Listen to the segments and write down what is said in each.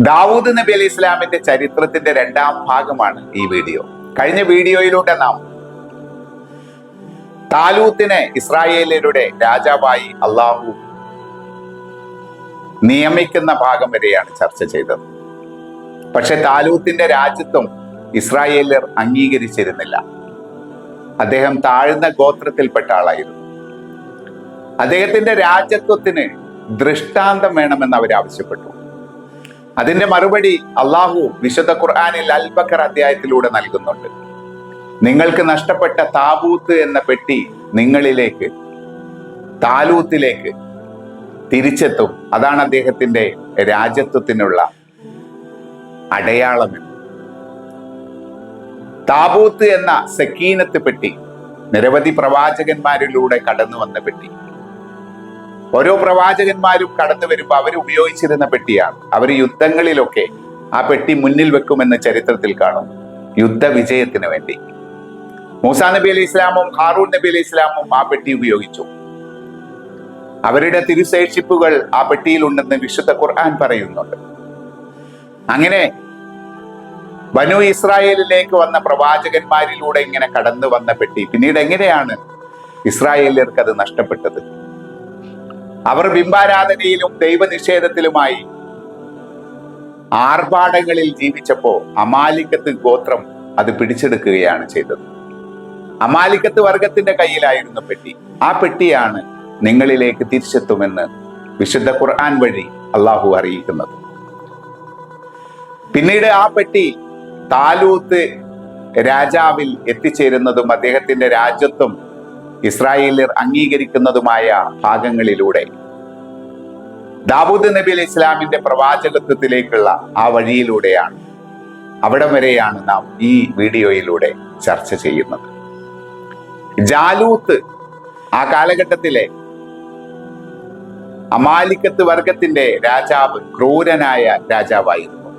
ദാവൂദ് നബി അലി ഇസ്ലാമിന്റെ ചരിത്രത്തിന്റെ രണ്ടാം ഭാഗമാണ് ഈ വീഡിയോ. കഴിഞ്ഞ വീഡിയോയിലൂടെ നാം താലൂത്തിനെ ഇസ്രായേലരുടെ രാജാവായി അള്ളാഹു നിയമിക്കുന്ന ഭാഗം വരെയാണ് ചർച്ച ചെയ്തത്. പക്ഷെ താലൂത്തിന്റെ രാജ്യത്വം ഇസ്രായേലർ അംഗീകരിച്ചിരുന്നില്ല. അദ്ദേഹം താഴ്ന്ന ഗോത്രത്തിൽപ്പെട്ട ആളായിരുന്നു. അദ്ദേഹത്തിന്റെ രാജ്യത്വത്തിന് ദൃഷ്ടാന്തം വേണമെന്ന് അവർ ആവശ്യപ്പെട്ടു അതിന്റെ മറുപടി അള്ളാഹു വിശുദ്ധ ഖുർആാനിൽ അൽബക്കർ അധ്യായത്തിലൂടെ നൽകുന്നുണ്ട്. നിങ്ങൾക്ക് നഷ്ടപ്പെട്ട താബൂത്ത് എന്ന പെട്ടി നിങ്ങളിലേക്ക് താലൂത്തിലേക്ക് തിരിച്ചെത്തും. അതാണ് അദ്ദേഹത്തിന്റെ രാജ്യത്വത്തിനുള്ള അടയാളം. താബൂത്ത് എന്ന സക്കീനത്ത് പെട്ടി നിരവധി പ്രവാചകന്മാരിലൂടെ കടന്നു വന്ന പെട്ടി. ഓരോ പ്രവാചകന്മാരും കടന്നു വരുമ്പോൾ അവർ ഉപയോഗിച്ചിരുന്ന പെട്ടിയാണ്. അവർ യുദ്ധങ്ങളിലൊക്കെ ആ പെട്ടി മുന്നിൽ വെക്കുമെന്ന് ചരിത്രത്തിൽ കാണും. യുദ്ധ വിജയത്തിന് വേണ്ടി. മൂസാ നബി അലി ഇസ്ലാമും ഹാറൂൺ നബി അലി ഇസ്ലാമും ആ പെട്ടി ഉപയോഗിച്ചു. അവരുടെ തിരുശേഷിപ്പുകൾ ആ പെട്ടിയിൽ ഉണ്ടെന്ന് വിശുദ്ധ ഖുർആൻ പറയുന്നുണ്ട്. അങ്ങനെ ബനു ഇസ്രായേലിലേക്ക് വന്ന പ്രവാചകന്മാരിലൂടെ ഇങ്ങനെ കടന്നു വന്ന പെട്ടി. പിന്നീട് എങ്ങനെയാണ് ഇസ്രായേലിയർക്ക് അത് നഷ്ടപ്പെട്ടത്? അവർ ബിംബാരാധനയിലും ദൈവനിഷേധത്തിലുമായി ആർഭാടങ്ങളിൽ ജീവിച്ചപ്പോ അമാലിക്കത്ത് ഗോത്രം അത് പിടിച്ചെടുക്കുകയാണ് ചെയ്തത്. അമാലിക്കത്ത് വർഗത്തിന്റെ കയ്യിലായിരുന്നു പെട്ടി. ആ പെട്ടിയാണ് നിങ്ങളിലേക്ക് തിരിച്ചെത്തുമെന്ന് വിശുദ്ധ ഖുർആൻ വഴി അള്ളാഹു അറിയിക്കുന്നത്. പിന്നീട് ആ പെട്ടി താലൂത്ത് രാജാവിൽ എത്തിച്ചേരുന്നതും അദ്ദേഹത്തിന്റെ രാജ്യത്വം ഇസ്രായേലിയർ അംഗീകരിക്കുന്നതുമായ ഭാഗങ്ങളിലൂടെ. ദാവൂദ് നബി അലി ഇസ്ലാമിന്റെ പ്രവാചകത്വത്തിലേക്കുള്ള ആ വഴിയിലൂടെയാണ്. അവിടം വരെയാണ് നാം ഈ വീഡിയോയിലൂടെ ചർച്ച ചെയ്യുന്നത്. ജാലൂത്ത് ആ കാലഘട്ടത്തിലെ അമാലിക്കത്ത് വർഗത്തിന്റെ രാജാവ് ക്രൂരനായ രാജാവായിരുന്നു.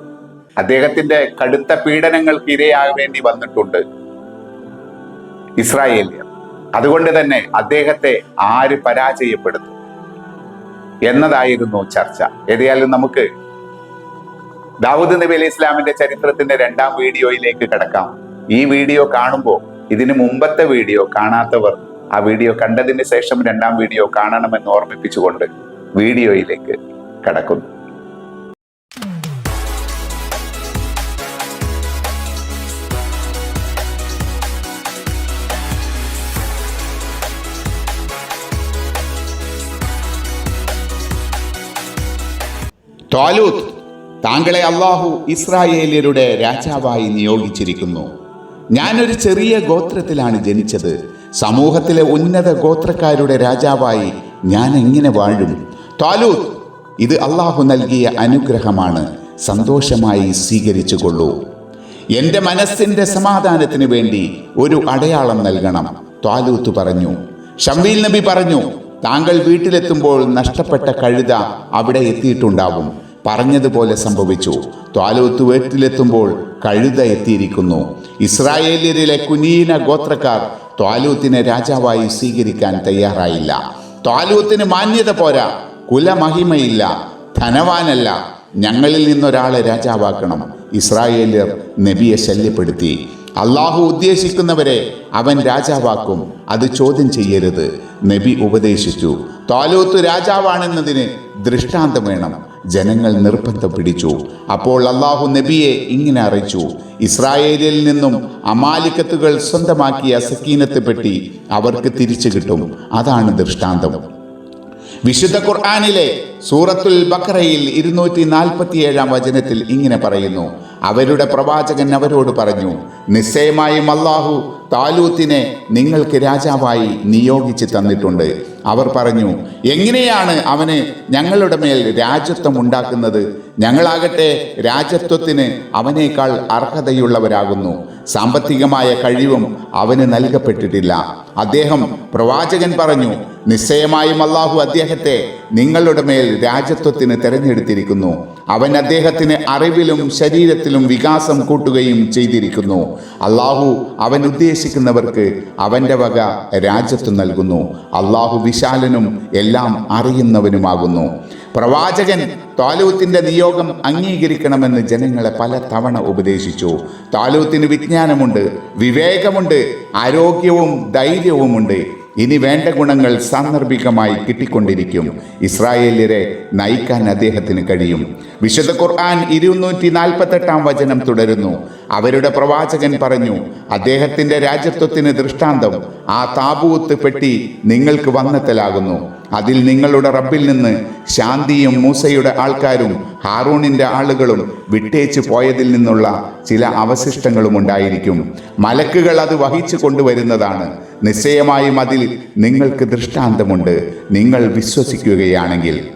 അദ്ദേഹത്തിന്റെ കടുത്ത പീഡനങ്ങൾക്ക് ഇരയാകേണ്ടി വന്നിട്ടുണ്ട് ഇസ്രായേലിയർ. അതുകൊണ്ട് തന്നെ അദ്ദേഹത്തെ ആര് പരാജയപ്പെടുത്തും എന്നതായിരുന്നു ചർച്ച. ഏതായാലും നമുക്ക് ദാവൂദ് നബി അലൈഹി ഇസ്ലാമിന്റെ ചരിത്രത്തിന്റെ രണ്ടാം വീഡിയോയിലേക്ക് കിടക്കാം. ഈ വീഡിയോ കാണുമ്പോൾ ഇതിനു മുമ്പത്തെ വീഡിയോ കാണാത്തവർ ആ വീഡിയോ കണ്ടതിന് ശേഷം രണ്ടാം വീഡിയോ കാണണമെന്ന് ഓർമ്മിപ്പിച്ചുകൊണ്ട് വീഡിയോയിലേക്ക് കടക്കുന്നു. ത്വാലൂത്ത് താങ്കളെ അള്ളാഹു ഇസ്രായേലിയരുടെ രാജാവായി നിയോഗിച്ചിരിക്കുന്നു. ഞാനൊരു ചെറിയ ഗോത്രത്തിലാണ് ജനിച്ചത്. സമൂഹത്തിലെ ഉന്നത ഗോത്രക്കാരുടെ രാജാവായി ഞാൻ എങ്ങനെ വാഴും? ത്വാലൂത്ത് ഇത് അള്ളാഹു നൽകിയ അനുഗ്രഹമാണ്. സന്തോഷമായി സ്വീകരിച്ചുകൊള്ളൂ. എന്റെ മനസ്സിന്റെ സമാധാനത്തിന് വേണ്ടി ഒരു അടയാളം നൽകണം ത്വാലൂത്ത് പറഞ്ഞു. ഷംവീൽ നബി പറഞ്ഞു താങ്കൾ വീട്ടിലെത്തുമ്പോൾ നഷ്ടപ്പെട്ട കഴുത അവിടെ എത്തിയിട്ടുണ്ടാവും. പറഞ്ഞതുപോലെ സംഭവിച്ചു. ത്വാലൂത്ത് വീട്ടിലെത്തുമ്പോൾ കഴുത എത്തിയിരിക്കുന്നു. ഇസ്രായേലിയരിലെ കുനീന ഗോത്രക്കാർ ത്വാലൂത്തിനെ രാജാവായി സ്വീകരിക്കാൻ തയ്യാറായില്ല. ത്വാലൂത്തിന് മാന്യത പോരാ. കുലമഹിമയില്ല. ധനവാനല്ല. ഞങ്ങളിൽ നിന്നൊരാളെ രാജാവാക്കണം. ഇസ്രായേലിയർ നബിയെ ശല്യപ്പെടുത്തി. അള്ളാഹു ഉദ്ദേശിക്കുന്നവരെ അവൻ രാജാവാക്കും. അത് ചോദ്യം ചെയ്യരുത്. നബി ഉപദേശിച്ചു. താലൂത്ത് രാജാവാണെന്നതിന് ദൃഷ്ടാന്തം വേണം. ജനങ്ങൾ നിർബന്ധം പിടിച്ചു. അപ്പോൾ അള്ളാഹു നബിയെ ഇങ്ങനെ അറിയിച്ചു. ഇസ്രായേലിൽ നിന്നും അമാലിക്കത്തുകൾ സ്വന്തമാക്കിയ സക്കീനത്തെ പെട്ടി അവർക്ക് തിരിച്ചു കിട്ടും. അതാണ് ദൃഷ്ടാന്തം. വിശുദ്ധ ഖുർആാനിലെ സൂറത്തുൽ ബക്രയിൽ ഇരുന്നൂറ്റി നാൽപ്പത്തിയേഴാം വചനത്തിൽ ഇങ്ങനെ പറയുന്നു. അവരുടെ പ്രവാചകൻ അവരോട് പറഞ്ഞു നിശ്ചയമായും അള്ളാഹു താലൂത്തിനെ നിങ്ങൾക്ക് രാജാവായി നിയോഗിച്ച് തന്നിട്ടുണ്ട്. അവർ പറഞ്ഞു എങ്ങനെയാണ് അവന് ഞങ്ങളുടെ മേൽ രാജ്യത്വം ഉണ്ടാക്കുന്നത്? ഞങ്ങളാകട്ടെ രാജ്യത്വത്തിന് അവനേക്കാൾ അർഹതയുള്ളവരാകുന്നു. സാമ്പത്തികമായ കഴിവും അവന് നൽകപ്പെട്ടിട്ടില്ല. അദ്ദേഹം പ്രവാചകൻ പറഞ്ഞു നിശ്ചയമായും അള്ളാഹു അദ്ദേഹത്തെ നിങ്ങളുടെ മേൽ രാജ്യത്വത്തിന് തിരഞ്ഞെടുത്തിരിക്കുന്നു. അവൻ അദ്ദേഹത്തിന് അറിവിലും ശരീരത്തിലും വികാസം കൂട്ടുകയും ചെയ്തിരിക്കുന്നു. അള്ളാഹു അവൻ ഉദ്ദേശിക്കുന്നവർക്ക് അവന്റെ വക രാജ്യത്വം നൽകുന്നു. അള്ളാഹു വിശാലനും എല്ലാം അറിയുന്നവനുമാകുന്നു. പ്രവാചകൻ താലൂത്തിന്റെ നിയോഗം അംഗീകരിക്കണമെന്ന് ജനങ്ങളെ പല തവണ ഉപദേശിച്ചു. താലൂത്തിന് വിജ്ഞാനമുണ്ട് വിവേകമുണ്ട് ആരോഗ്യവും ധൈര്യവുമുണ്ട്. ഇനി വേണ്ട ഗുണങ്ങൾ സാന്ദർഭികമായി കിട്ടിക്കൊണ്ടിരിക്കും. ഇസ്രായേല്യരെ നയിക്കാൻ അദ്ദേഹത്തിന് കഴിയും. വിശുദ്ധ ഖുർആൻ ഇരുന്നൂറ്റി നാൽപ്പത്തെട്ടാം വചനം തുടരുന്നു. അവരുടെ പ്രവാചകൻ പറഞ്ഞു അദ്ദേഹത്തിന്റെ രാജ്യത്വത്തിന് ദൃഷ്ടാന്തം ആ താബൂത്ത് പെട്ടി നിങ്ങൾക്ക് വന്നെത്തലാകുന്നു. അതിൽ നിങ്ങളുടെ റബ്ബിൽ നിന്ന് ശാന്തിയും മൂസയുടെ ആൾക്കാരും ഹാറൂണിന്റെ ആളുകളും വിട്ടേച്ചു പോയതിൽ നിന്നുള്ള ചില അവശിഷ്ടങ്ങളും ഉണ്ടായിരിക്കും. മലക്കുകൾ അത് വഹിച്ചു കൊണ്ടുവരുന്നതാണ്. നിശ്ചയമായും അതിൽ നിങ്ങൾക്ക് ദൃഷ്ടാന്തമുണ്ട്. നിങ്ങൾ വിശ്വസിക്കുകയാണെങ്കിൽ.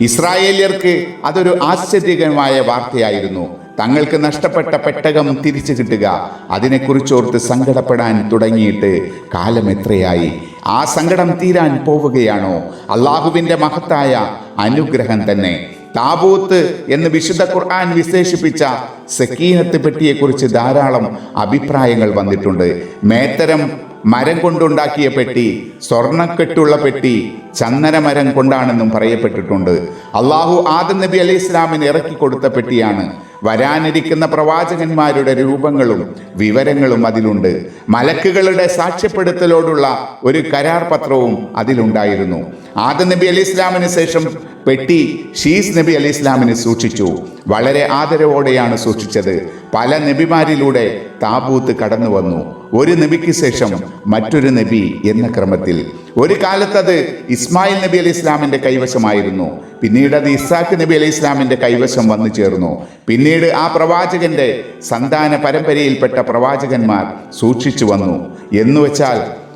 ഇസ്രായേലിയർക്ക് അതൊരു ആശ്ചര്യകരമായ വാർത്തയായിരുന്നു. തങ്ങൾക്ക് നഷ്ടപ്പെട്ട പെട്ടകം തിരിച്ചു കിട്ടുക. അതിനെക്കുറിച്ചോർത്ത് സങ്കടപ്പെടാൻ തുടങ്ങിയിട്ട് കാലം എത്രയായി? ആ സങ്കടം തീരാൻ പോവുകയാണോ? അള്ളാഹുവിന്റെ മഹത്തായ അനുഗ്രഹം തന്നെ. താബൂത്ത് എന്ന് വിശുദ്ധ ഖുർആൻ വിശേഷിപ്പിച്ച സക്കീനത്ത് പെട്ടിയെക്കുറിച്ച് ധാരാളം അഭിപ്രായങ്ങൾ വന്നിട്ടുണ്ട്. മേത്തരം മരം കൊണ്ടുണ്ടാക്കിയ പെട്ടി സ്വർണക്കെട്ടുള്ള പെട്ടി ചന്ദനമരം കൊണ്ടാണെന്നും പറയപ്പെട്ടിട്ടുണ്ട്. അള്ളാഹു ആദം നബി അലൈഹി ഇസ്ലാമിന് ഇറക്കി കൊടുത്ത പെട്ടിയാണ് വരാനിരിക്കുന്ന പ്രവാചകന്മാരുടെ രൂപങ്ങളും വിവരങ്ങളും അതിലുണ്ട്. മലക്കുകളുടെ സാക്ഷ്യപ്പെടുത്തലോടുള്ള ഒരു കരാർ പത്രവും അതിലുണ്ടായിരുന്നു. ആദം നബി അലി ഇസ്ലാമിന് ശേഷം പെട്ടി ഷീസ് നബി അലി ഇസ്ലാമിന് സൂക്ഷിച്ചു. വളരെ ആദരവോടെയാണ് സൂക്ഷിച്ചത്. പല നബിമാരിലൂടെ താബൂത്ത് കടന്നു വന്നു. ഒരു നബിക്ക് ശേഷം മറ്റൊരു നബി എന്ന ക്രമത്തിൽ. ഒരു കാലത്തത് ഇസ്മായിൽ നബി അലി ഇസ്ലാമിന്റെ കൈവശമായിരുന്നു. പിന്നീട് അത് ഇസാഖ് നബി അലി ഇസ്ലാമിന്റെ കൈവശം വന്നു ചേർന്നു. പിന്നീട് ആ പ്രവാചകന്റെ സന്താന പരമ്പരയിൽപ്പെട്ട പ്രവാചകന്മാർ സൂക്ഷിച്ചു വന്നു. എന്നുവെച്ചാൽ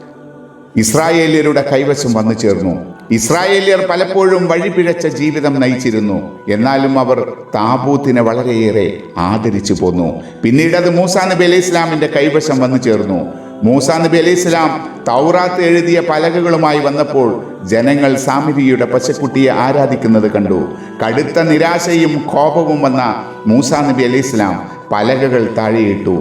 ഇസ്രായേലിയരുടെ കൈവശം വന്നു ചേർന്നു. ഇസ്രായേല്യർ പലപ്പോഴും വഴിപിഴച്ച ജീവിതം നയിച്ചിരുന്നു. എന്നാലും അവർ താബൂത്തിനെ വളരെയേറെ ആദരിച്ചു പോന്നു. പിന്നീട് അത് മൂസാ നബി അലൈഹി ഇസ്ലാമിന്റെ കൈവശം വന്നു ചേർന്നു. മൂസാ നബി അലൈഹി ഇസ്ലാം തൗറാത്ത് എഴുതിയ പലകകളുമായി വന്നപ്പോൾ ജനങ്ങൾ സാമിരിയുടെ പശക്കുട്ടിയെ ആരാധിക്കുന്നത് കണ്ടു. കടുത്ത നിരാശയും കോപവും വന്ന മൂസാ നബി അലൈഹി ഇസ്ലാം പലകകൾ താഴെയിട്ടു.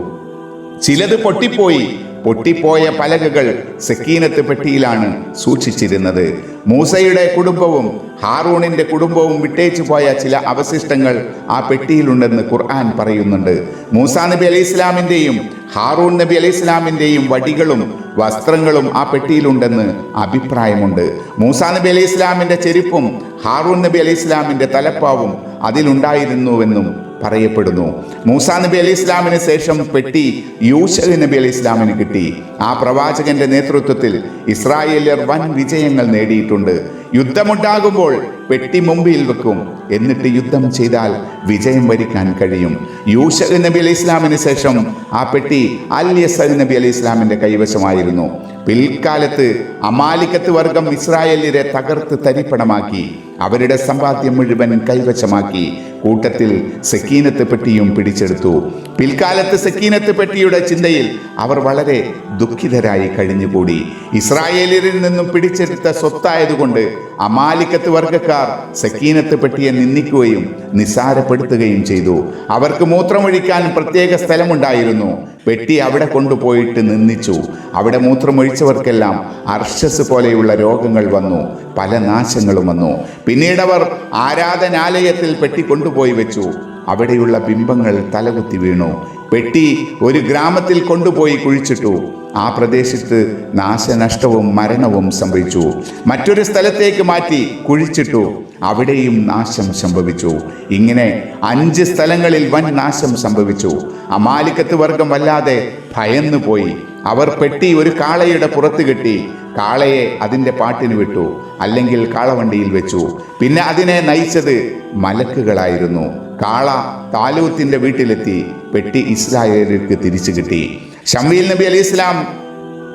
ചിലത് പൊട്ടിപ്പോയി പൊട്ടിപ്പോയ പലകകൾ സക്കീനത്ത് പെട്ടിയിലാണ് സൂക്ഷിച്ചിരുന്നത്. മൂസയുടെ കുടുംബവും ഹാറൂണിന്റെ കുടുംബവും വിട്ടേച്ചു പോയ ചില അവശിഷ്ടങ്ങൾ ആ പെട്ടിയിലുണ്ടെന്ന് ഖുർആൻ പറയുന്നുണ്ട്. മൂസാ നബി അലൈഹി ഇസ്ലാമിന്റെയും ഹാറൂൺ നബി അലൈഹി ഇസ്ലാമിന്റെയും വടികളും വസ്ത്രങ്ങളും ആ പെട്ടിയിലുണ്ടെന്ന് അഭിപ്രായമുണ്ട്. മൂസാ നബി അലൈഹി ഇസ്ലാമിന്റെ ചെരുപ്പും ഹാറൂൺ നബി അലൈഹി ഇസ്ലാമിന്റെ തലപ്പാവും അതിലുണ്ടായിരുന്നുവെന്നും പറയപ്പെടുന്നു. മൂസാ നബി അലി ഇസ്ലാമിന് ശേഷം പെട്ടി യൂഷൽ നബി അലി ഇസ്ലാമിന് കിട്ടി. ആ പ്രവാചകന്റെ നേതൃത്വത്തിൽ ഇസ്രായേലിയർ വൻ വിജയങ്ങൾ നേടിയിട്ടുണ്ട്. യുദ്ധമുണ്ടാകുമ്പോൾ പെട്ടി മുമ്പിൽ വെക്കും. എന്നിട്ട് യുദ്ധം ചെയ്താൽ വിജയം വരിക്കാൻ കഴിയും. യൂഷഹ് നബി അലി ഇസ്ലാമിന് ശേഷം ആ പെട്ടി അൽ യസ് നബി അലി ഇസ്ലാമിന്റെ കൈവശമായിരുന്നു. പിൽക്കാലത്ത് അമാലിക്കത്ത് വർഗം ഇസ്രായേലിനെ തകർത്ത് തരിപ്പണമാക്കി. അവരുടെ സമ്പാദ്യം മുഴുവൻ കൈവശമാക്കി കൂട്ടത്തിൽ സക്കീനത്ത് പെട്ടിയും പിടിച്ചെടുത്തു. പിൽക്കാലത്ത് സക്കീനത്ത് പെട്ടിയുടെ ചിന്തയിൽ അവർ വളരെ ദുഃഖിതരായി കഴിഞ്ഞുകൂടി. ഇസ്രായേലിൽ നിന്നും പിടിച്ചെടുത്ത സ്വത്തായതുകൊണ്ട് അമാലിക്കത്ത് വർഗക്കാർ സക്കീനത്ത് പെട്ടിയെ നിന്ദിക്കുകയും നിസാരപ്പെടുത്തുകയും ചെയ്തു. അവർക്ക് മൂത്രമൊഴിക്കാൻ പ്രത്യേക സ്ഥലമുണ്ടായിരുന്നു. പെട്ടി അവിടെ കൊണ്ടുപോയിട്ട് നിന്ദിച്ചു. അവിടെ മൂത്രമൊഴിച്ചവർക്കെല്ലാം അർഷസ് പോലെയുള്ള രോഗങ്ങൾ വന്നു. പല നാശങ്ങളും വന്നു. പിന്നീടവർ ആരാധനാലയത്തിൽ പെട്ടി കൊണ്ടുപോയി വെച്ചു. അവിടെയുള്ള ബിംബങ്ങൾ തലകുത്തി വീണു. വെട്ടി ഒരു ഗ്രാമത്തിൽ കൊണ്ടുപോയി കുഴിച്ചിട്ടു. ആ പ്രദേശത്ത് നാശനഷ്ടവും മരണവും സംഭവിച്ചു. മറ്റൊരു സ്ഥലത്തേക്ക് മാറ്റി കുഴിച്ചിട്ടു. അവിടെയും നാശം സംഭവിച്ചു. ഇങ്ങനെ അഞ്ച് സ്ഥലങ്ങളിൽ വൻ നാശം സംഭവിച്ചു. അമാലിക്കത്ത് വർഗം വല്ലാതെ ഭയന്നു പോയി അവർ പെട്ടി ഒരു കാളയുടെ പുറത്ത് കെട്ടി കാളയെ അതിന്റെ പാട്ടിന് വിട്ടു അല്ലെങ്കിൽ കാളവണ്ടിയിൽ വെച്ചു. പിന്നെ അതിനെ നയിച്ചത് മലക്കുകളായിരുന്നു. കാള താലൂത്തിന്റെ വീട്ടിലെത്തി പെട്ടി ഇസ്രായേലിലേക്ക് തിരിച്ചു കിട്ടി. ഷംവീൽ നബി അലി ഇസ്ലാം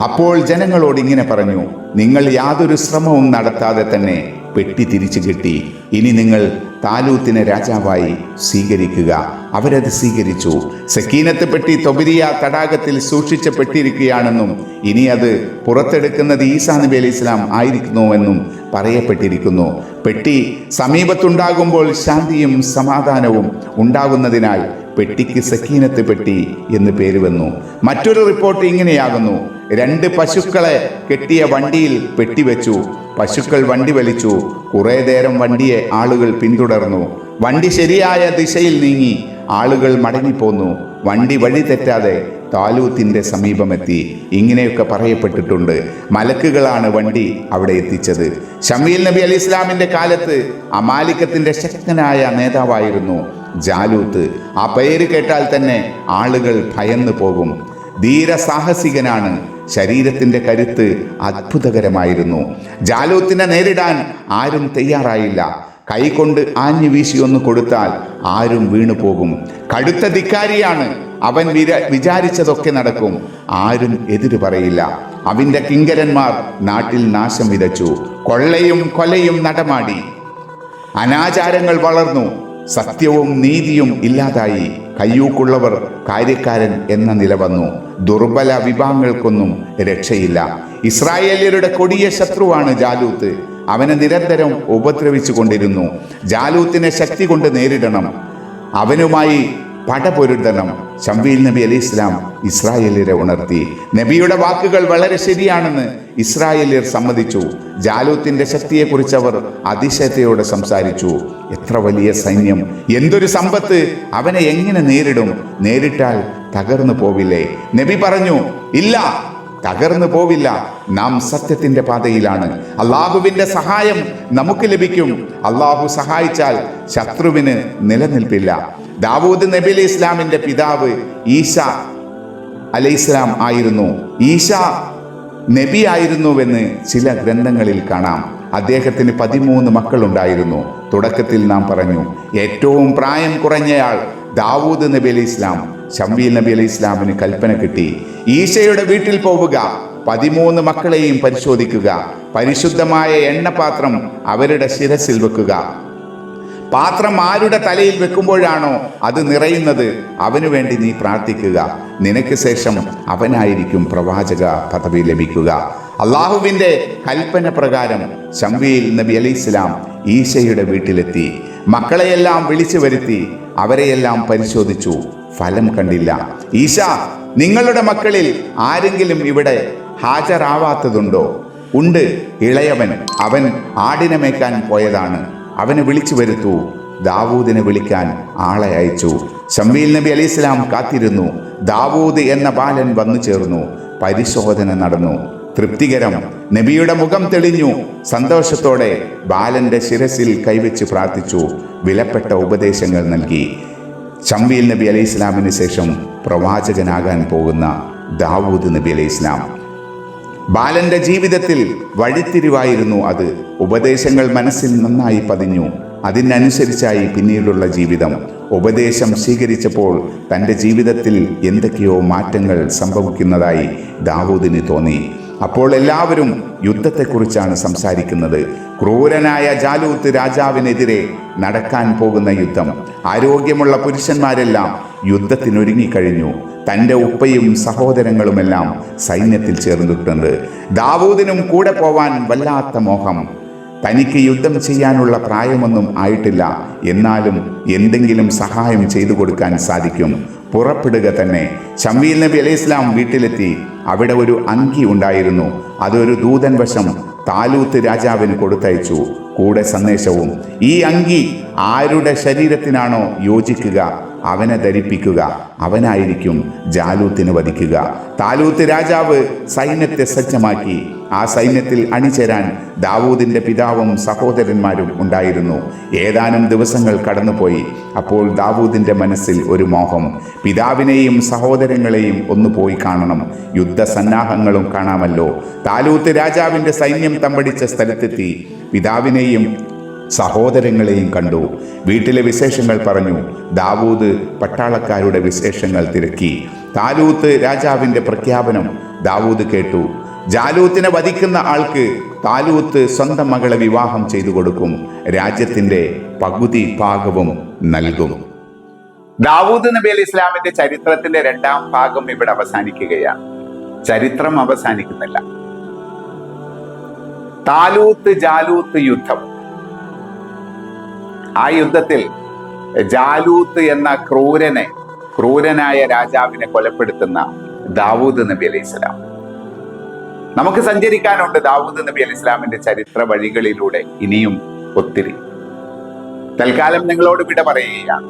അപ്പോൾ ജനങ്ങളോട് ഇങ്ങനെ പറഞ്ഞു നിങ്ങൾ യാതൊരു ശ്രമവും നടത്താതെ തന്നെ പെട്ടി തിരിച്ചു കിട്ടി. ഇനി നിങ്ങൾ താലൂത്തിനെ രാജാവായി സ്വീകരിക്കുക. അവരത് സ്വീകരിച്ചു. സക്കീനത്ത് പെട്ടി തൊബിരിയ തടാകത്തിൽ സൂക്ഷിച്ച പെട്ടിരിക്കുകയാണെന്നും ഇനി അത് പുറത്തെടുക്കുന്നത് ഈസാ നബി അലൈഹി ഇസ്ലാം ആയിരിക്കുന്നുവെന്നും പറയപ്പെട്ടിരിക്കുന്നു. പെട്ടി സമീപത്തുണ്ടാകുമ്പോൾ ശാന്തിയും സമാധാനവും ഉണ്ടാകുന്നതിനാൽ പെട്ടിക്ക് സക്കീനത്ത് പെട്ടി എന്ന് പേര് വന്നു. മറ്റൊരു റിപ്പോർട്ട് ഇങ്ങനെയാകുന്നു. രണ്ട് പശുക്കളെ കെട്ടിയ വണ്ടിയിൽ പെട്ടി വെച്ചു. പശുക്കൾ വണ്ടി വലിച്ചു. കുറെ നേരം വണ്ടിയെ ആളുകൾ പിന്തുടർന്നു. വണ്ടി ശരിയായ ദിശയിൽ നീങ്ങി. ആളുകൾ മടങ്ങിപ്പോന്നു. വണ്ടി വഴി തെറ്റാതെ താലൂത്തിന്റെ സമീപമെത്തി. ഇങ്ങനെയൊക്കെ പറയപ്പെട്ടിട്ടുണ്ട്. മലക്കുകളാണ് വണ്ടി അവിടെ എത്തിച്ചത്. ഷമീൽ നബി അലി ഇസ്ലാമിന്റെ കാലത്ത് അമാലിക്കത്തിന്റെ ശക്തനായ നേതാവായിരുന്നു. ജാലൂത്ത്. ആ പേര് കേട്ടാൽ തന്നെ ആളുകൾ ഭയന്നു പോകും. ധീരസാഹസികനാണ്. ശരീരത്തിന്റെ കരുത്ത് അത്ഭുതകരമായിരുന്നു. ജാലൂത്തിനെ നേരിടാൻ ആരും തയ്യാറായില്ല. കൈകൊണ്ട് ആഞ്ഞു വീശി ഒന്ന് കൊടുത്താൽ ആരും വീണു പോകും. കടുത്ത ധിക്കാരിയാണ്. അവൻ വിര വിചാരിച്ചതൊക്കെ നടക്കും. ആരും എതിര് പറയില്ല. അവന്റെ കിങ്കരന്മാർ നാട്ടിൽ നാശം വിതച്ചു. കൊള്ളയും കൊലയും നടമാടി. അനാചാരങ്ങൾ വളർന്നു. സത്യവും നീതിയും ഇല്ലാതായി കയ്യൂക്കുള്ളവർ കാര്യക്കാരൻ എന്ന നില വന്നു. ദുർബല വിഭാഗങ്ങൾക്കൊന്നും രക്ഷയില്ല. ഇസ്രായേലിയരുടെ കൊടിയ ശത്രുവാണ് ജാലൂത്ത്. അവനെ നിരന്തരം ഉപദ്രവിച്ചു കൊണ്ടിരുന്നു ജാലൂത്തിനെ ശക്തി കൊണ്ട് നേരിടണം. അവനുമായി പടപൊരുതണം ശംവീൽ നബി അലി ഇസ്ലാം ഇസ്രായേലിയരെ ഉണർത്തി. നബിയുടെ വാക്കുകൾ വളരെ ശരിയാണെന്ന് ഇസ്രായേലിയർ സമ്മതിച്ചു. ജാലൂത്തിന്റെ ശക്തിയെക്കുറിച്ച് അവർ അതിശയത്തോടെ സംസാരിച്ചു. എത്ര വലിയ സൈന്യം എന്തൊരു സമ്പത്ത് അവനെ എങ്ങനെ നേരിടും? നേരിട്ടാൽ തകർന്നു പോവില്ലേ? നബി പറഞ്ഞു ഇല്ല തകർന്നു പോവില്ല. നാം സത്യത്തിന്റെ പാതയിലാണ്. അള്ളാഹുവിന്റെ സഹായം നമുക്ക് ലഭിക്കും. അള്ളാഹു സഹായിച്ചാൽ ശത്രുവിന് നിലനിൽപ്പില്ല. ദാവൂദ് നബി അലി ഇസ്ലാമിന്റെ പിതാവ് ഈശ അലൈഹി ഇസ്ലാം ആയിരുന്നു. ഈശ നബി ആയിരുന്നുവെന്ന് ചില ഗ്രന്ഥങ്ങളിൽ കാണാം. അദ്ദേഹത്തിന് പതിമൂന്ന് മക്കളുണ്ടായിരുന്നു. തുടക്കത്തിൽ നാം പറഞ്ഞു ഏറ്റവും പ്രായം കുറഞ്ഞയാൾ ദാവൂദ് നബി അലി ഇസ്ലാം. ഷംവീൽ നബി അലി ഇസ്ലാമിന് കൽപ്പന കിട്ടി. ഈശയുടെ വീട്ടിൽ പോവുക പതിമൂന്ന് മക്കളെയും പരിശോധിക്കുക പരിശുദ്ധമായ എണ്ണപാത്രം അവരുടെ ശിരസിൽ വെക്കുക. പാത്രം ആരുടെ തലയിൽ വെക്കുമ്പോഴാണോ അത് നിറയുന്നത്? അവനു വേണ്ടി നീ പ്രാർത്ഥിക്കുക. നിനക്ക് ശേഷം അവനായിരിക്കും പ്രവാചക പദവി ലഭിക്കുക. അള്ളാഹുവിന്റെ കൽപ്പന പ്രകാരം ശംബിയിൽ നബി അലി ഇസ്ലാം ഈശയുടെ വീട്ടിലെത്തി. മക്കളെയെല്ലാം വിളിച്ചു വരുത്തി അവരെയെല്ലാം പരിശോധിച്ചു. ഫലം കണ്ടില്ല. ഈശ നിങ്ങളുടെ മക്കളിൽ ആരെങ്കിലും ഇവിടെ ഹാജരാവാത്തതുണ്ടോ? ഉണ്ട് ഇളയവൻ. അവൻ ആടിനെ മേക്കാൻ പോയതാണ്. അവനെ വിളിച്ചു വരുത്തു. ദാവൂദിനെ വിളിക്കാൻ ആളെ അയച്ചു. ഷംവീൽ നബി അലി ഇസ്ലാം കാത്തിരുന്നു. ദാവൂദ് എന്ന ബാലൻ വന്നു ചേർന്നു. പരിശോധന നടന്നു. തൃപ്തികരം. നബിയുടെ മുഖം തെളിഞ്ഞു. സന്തോഷത്തോടെ ബാലന്റെ ശിരസിൽ കൈവച്ച് പ്രാർത്ഥിച്ചു. വിലപ്പെട്ട ഉപദേശങ്ങൾ നൽകി. ഷംവീൽ നബി അലൈഹി ഇസ്ലാമിന് ശേഷം പ്രവാചകനാകാൻ പോകുന്ന ദാവൂദ് നബി അലൈഹി ഇസ്ലാം ബാലന്റെ ജീവിതത്തിൽ വഴിത്തിരിവായിരുന്നു അത്. ഉപദേശങ്ങൾ മനസ്സിൽ നന്നായി പതിഞ്ഞു. അതിനനുസരിച്ചായി പിന്നീടുള്ള ജീവിതം. ഉപദേശം സ്വീകരിച്ചപ്പോൾ തന്റെ ജീവിതത്തിൽ എന്തൊക്കെയോ മാറ്റങ്ങൾ സംഭവിക്കുന്നതായി ദാവൂദിന് തോന്നി. അപ്പോൾ എല്ലാവരും യുദ്ധത്തെക്കുറിച്ചാണ് സംസാരിക്കുന്നത്. ക്രൂരനായ ജാലൂത്ത് രാജാവിനെതിരെ നടക്കാൻ പോകുന്ന യുദ്ധം. ആരോഗ്യമുള്ള പുരുഷന്മാരെല്ലാം യുദ്ധത്തിനൊരുങ്ങിക്കഴിഞ്ഞു. തന്റെ ഉപ്പയും സഹോദരങ്ങളുമെല്ലാം സൈന്യത്തിൽ ചേർന്നിട്ടുണ്ട്. ദാവൂദിനും കൂടെ പോവാൻ വല്ലാത്ത മോഹം. തനിക്ക് യുദ്ധം ചെയ്യാനുള്ള പ്രായമൊന്നും ആയിട്ടില്ല. എന്നാലും എന്തെങ്കിലും സഹായം ചെയ്തു കൊടുക്കാൻ സാധിക്കും. പുറപ്പെടുക തന്നെ. ഷംവീൽ നബി അലൈഹി ഇസ്ലാം വീട്ടിലെത്തി. അവിടെ ഒരു അങ്കി ഉണ്ടായിരുന്നു. അതൊരു ദൂതൻ വശം താലൂത്ത് രാജാവിന് കൊടുത്തയച്ചു. കൂടെ സന്ദേശവും ഈ അങ്കി ആരുടെ ശരീരത്തിനാണോ യോജിക്കുക? അവനെ ധരിപ്പിക്കുക. അവനായിരിക്കും ജാലൂത്തിനെ വധിക്കുക. താലൂത്ത് രാജാവ് സൈന്യത്തെ സജ്ജമാക്കി. ആ സൈന്യത്തിൽ അണിചേരാൻ ദാവൂദിന്റെ പിതാവും സഹോദരന്മാരും ഉണ്ടായിരുന്നു. ഏതാനും ദിവസങ്ങൾ കടന്നുപോയി. അപ്പോൾ ദാവൂദിന്റെ മനസ്സിൽ ഒരു മോഹം. പിതാവിനെയും സഹോദരങ്ങളെയും ഒന്ന് പോയി കാണണം. യുദ്ധസന്നാഹങ്ങളും കാണാമല്ലോ. താലൂത്ത് രാജാവിന്റെ സൈന്യം തമ്പടിച്ച സ്ഥലത്തെത്തി. പിതാവിനെയും സഹോദരങ്ങളെയും കണ്ടു. വീട്ടിലെ വിശേഷങ്ങൾ പറഞ്ഞു. ദാവൂദ് പട്ടാളക്കാരുടെ വിശേഷങ്ങൾ തിരക്കി. താലൂത്ത് രാജാവിന്റെ പ്രഖ്യാപനം ദാവൂദ് കേട്ടു. ജാലൂത്തിനെ വധിക്കുന്ന ആൾക്ക് താലൂത്ത് സ്വന്തം മകളെ വിവാഹം ചെയ്തു കൊടുക്കും. രാജ്യത്തിന്റെ പകുതി ഭാഗവും നൽകും. ദാവൂദ് നബി അലി ഇസ്ലാമിന്റെ ചരിത്രത്തിന്റെ രണ്ടാം ഭാഗം ഇവിടെ അവസാനിക്കുകയാണ്. ചരിത്രം അവസാനിക്കുന്നില്ല. താലൂത്ത് ജാലൂത്ത് യുദ്ധം. ആ യുദ്ധത്തിൽ ജാലൂത്ത് എന്ന ക്രൂരനെ ക്രൂരനായ രാജാവിനെ കൊലപ്പെടുത്തുന്ന ദാവൂദ് നബി അലൈഹി സ്വലാം. നമുക്ക് സഞ്ചരിക്കാനുണ്ട് ദാവൂദ് നബി അലൈഹി ഇസ്ലാമിന്റെ ചരിത്ര വഴികളിലൂടെ ഇനിയും ഒത്തിരി. തൽക്കാലം നിങ്ങളോട് വിട പറയുകയാണ്.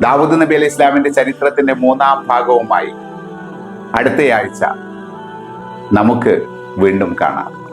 ദാവൂദ് നബി അലൈഹി ഇസ്ലാമിന്റെ ചരിത്രത്തിന്റെ മൂന്നാം ഭാഗവുമായി അടുത്തയാഴ്ച നമുക്ക് വീണ്ടും കാണാം.